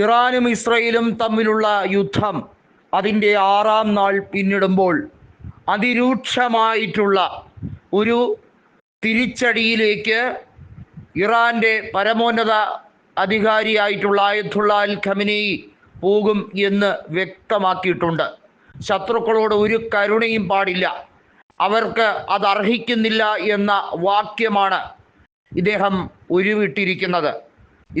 ഇറാനും ഇസ്രയേലും തമ്മിലുള്ള യുദ്ധം അതിന്റെ ആറാം നാൾ പിന്നിടുമ്പോൾ അതിരൂക്ഷമായിട്ടുള്ള ഒരു തിരിച്ചടിയിലേക്ക് ഇറാന്റെ പരമോന്നത അധികാരിയായിട്ടുള്ള അയത്തുള്ള അൽ ഖമിനി പോകും എന്ന് വ്യക്തമാക്കിയിട്ടുണ്ട്. ശത്രുക്കളോട് ഒരു കരുണയും പാടില്ല. അവർക്ക് അത് അർഹിക്കുന്നില്ല എന്ന വാക്യമാണ് ഇദ്ദേഹം ഉരുവിട്ടിരിക്കുന്നത്.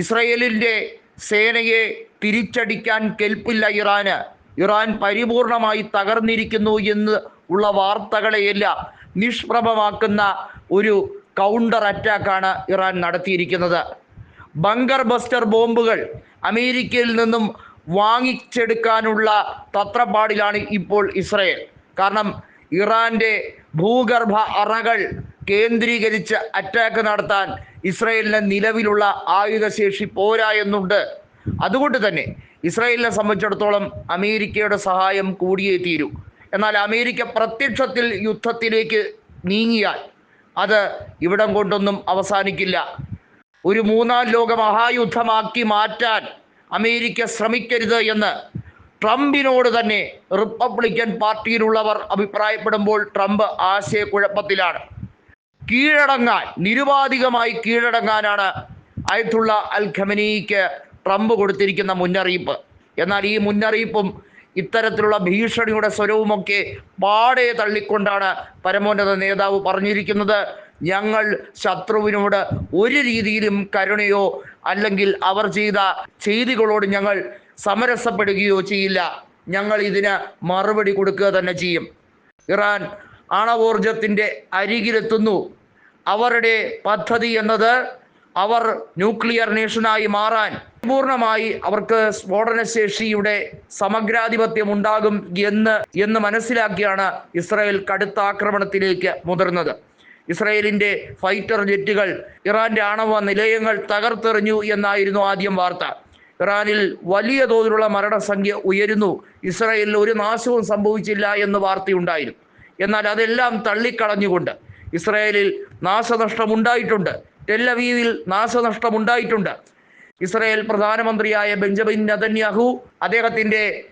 ഇസ്രയേലിന്റെ സേനയെ തിരിച്ചടിക്കാൻ കെൽപ്പില്ല ഇറാന്. ഇറാൻ പരിപൂർണമായി തകർന്നിരിക്കുന്നു എന്ന് ഉള്ള വാർത്തകളെയെല്ലാം നിഷ്പ്രഭമാക്കുന്ന ഒരു കൗണ്ടർ അറ്റാക്കാണ് ഇറാൻ നടത്തിയിരിക്കുന്നത്. ബങ്കർ ബസ്റ്റർ ബോംബുകൾ അമേരിക്കയിൽ നിന്നും വാങ്ങിച്ചെടുക്കാനുള്ള തത്രപ്പാടിലാണ് ഇപ്പോൾ ഇസ്രയേൽ. കാരണം ഇറാന്റെ ഭൂഗർഭ അറകൾ കേന്ദ്രീകരിച്ച് അറ്റാക്ക് നടത്താൻ ഇസ്രയേലിന് നിലവിലുള്ള ആയുധശേഷി പോരാ എന്നുണ്ട്. അതുകൊണ്ട് തന്നെ ഇസ്രയേലിനെ സംബന്ധിച്ചിടത്തോളം അമേരിക്കയുടെ സഹായം കൂടിയേ തീരൂ. എന്നാൽ അമേരിക്ക പ്രത്യക്ഷത്തിൽ യുദ്ധത്തിലേക്ക് നീങ്ങിയാൽ അത് ഇവിടം കൊണ്ടൊന്നും അവസാനിക്കില്ല. ഒരു മൂന്നാം ലോക മഹായുദ്ധമാക്കി മാറ്റാൻ അമേരിക്ക ശ്രമിക്കരുത് എന്ന് ട്രംപിനോട് തന്നെ റിപ്പബ്ലിക്കൻ പാർട്ടിയിലുള്ളവർ അഭിപ്രായപ്പെടുമ്പോൾ ട്രംപ് ആശയക്കുഴപ്പത്തിലാണ്. കീഴടങ്ങാൻ നിരുപാധികമായി കീഴടങ്ങാനാണ് അയത്തുള്ള അൽ ഖമനിക്ക് ട്രംപ് കൊടുത്തിരിക്കുന്ന മുന്നറിയിപ്പ്. എന്നാൽ ഈ മുന്നറിയിപ്പും ഇത്തരത്തിലുള്ള ഭീഷണിയുടെ സ്വരവുമൊക്കെ പാടെ തള്ളിക്കൊണ്ടാണ് പരമോന്നത നേതാവ് പറഞ്ഞിരിക്കുന്നത്. ഞങ്ങൾ ശത്രുവിനോട് ഒരു രീതിയിലും കരുണയോ അല്ലെങ്കിൽ അവർ ചെയ്ത ചെയ്തികളോട് ഞങ്ങൾ സമരസപ്പെടുകയോ ചെയ്യില്ല. ഞങ്ങൾ ഇതിന് മറുപടി കൊടുക്കുക തന്നെ ചെയ്യും. ഇറാൻ ആണവോർജത്തിന്റെ അരികിലെത്തുന്നു. അവരുടെ പദ്ധതി എന്നത് അവർ ന്യൂക്ലിയർ നേഷനായി മാറാൻ പൂർണമായി അവർക്ക് സ്ഫോടനശേഷിയുടെ സമഗ്രാധിപത്യം ഉണ്ടാകും എന്ന് എന്ന് മനസ്സിലാക്കിയാണ് ഇസ്രായേൽ കടുത്ത ആക്രമണത്തിലേക്ക് മുതിർന്നത്. ഇസ്രായേലിന്റെ ഫൈറ്റർ ജെറ്റുകൾ ഇറാന്റെ ആണവ നിലയങ്ങൾ തകർത്തെറിഞ്ഞു എന്നായിരുന്നു ആദ്യം വാർത്ത. ഇറാനിൽ വലിയ തോതിലുള്ള മരണസംഖ്യ ഉയരുന്നു. ഇസ്രായേലിൽ ഒരു നാശവും സംഭവിച്ചില്ല എന്ന് വാർത്തയുണ്ടായിരുന്നു. എന്നാൽ അതെല്ലാം തള്ളിക്കളഞ്ഞുകൊണ്ട് ഇസ്രായേലിൽ നാശനഷ്ടം ഉണ്ടായിട്ടുണ്ട് ടെല്ലവീവിൽ നാശനഷ്ടം ഉണ്ടായിട്ടുണ്ട് ഇസ്രായേൽ പ്രധാനമന്ത്രിയായ ബെഞ്ചമിൻ നതന്യാഹു അദ്ദേഹത്തിന്റെ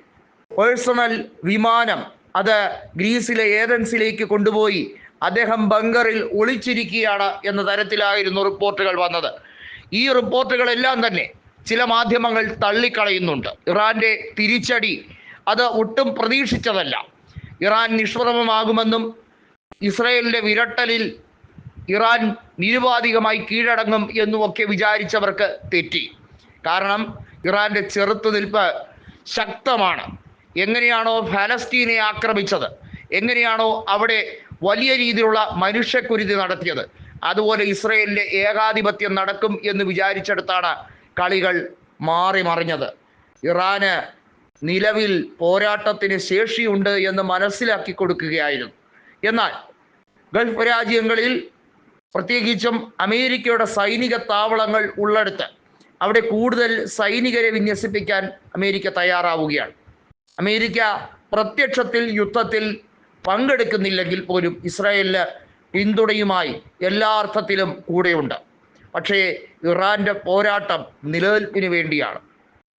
പേഴ്സണൽ വിമാനം അത് ഗ്രീസിലെ ഏതൻസിലേക്ക് കൊണ്ടുപോയി അദ്ദേഹം ബങ്കറിൽ ഒളിച്ചിരിക്കുകയാണ് എന്ന തരത്തിലായിരുന്നു റിപ്പോർട്ടുകൾ വന്നത്. ഈ റിപ്പോർട്ടുകളെല്ലാം തന്നെ ചില മാധ്യമങ്ങൾ തള്ളിക്കളയുന്നുണ്ട്. ഇറാന്റെ തിരിച്ചടി അത് ഒട്ടും പ്രതീക്ഷിച്ചതല്ല. ഇറാൻ നിഷ്പ്രഭമാകുമെന്നും ഇസ്രയേലിന്റെ വിരട്ടലിൽ ഇറാൻ നിരുപാധികമായി കീഴടങ്ങും എന്നുമൊക്കെ വിചാരിച്ചവർക്ക് തെറ്റി. കാരണം ഇറാന്റെ ചെറുത്തുനിൽപ്പ് ശക്തമാണ്. എങ്ങനെയാണോ ഫലസ്തീനെ ആക്രമിച്ചത്? എങ്ങനെയാണോ അവിടെ വലിയ രീതിയിലുള്ള മനുഷ്യക്കുരുതി നടത്തിയത്? അതുപോലെ ഇസ്രയേലിന്റെ ഏകാധിപത്യം നടക്കും എന്ന് വിചാരിച്ചെടുത്താണ് കളികൾ മാറി മറിഞ്ഞത് ഇറാന് നിലവിൽ പോരാട്ടത്തിന് ശേഷിയുണ്ട് എന്ന് മനസ്സിലാക്കി കൊടുക്കുകയായിരുന്നു. എന്നാൽ ഗൾഫ് രാജ്യങ്ങളിൽ പ്രത്യേകിച്ചും അമേരിക്കയുടെ സൈനിക താവളങ്ങൾ ഉള്ളെടുത്ത് അവിടെ കൂടുതൽ സൈനികരെ വിന്യസിപ്പിക്കാൻ അമേരിക്ക തയ്യാറാവുകയാണ്. അമേരിക്ക പ്രത്യക്ഷത്തിൽ യുദ്ധത്തിൽ പങ്കെടുക്കുന്നില്ലെങ്കിൽ പോലും ഇസ്രായേലിന് പിന്തുണയുമായി എല്ലാ അർത്ഥത്തിലും കൂടെയുണ്ട്. പക്ഷേ ഇറാന്റെ പോരാട്ടം നിലനിൽപ്പിന് വേണ്ടിയാണ്.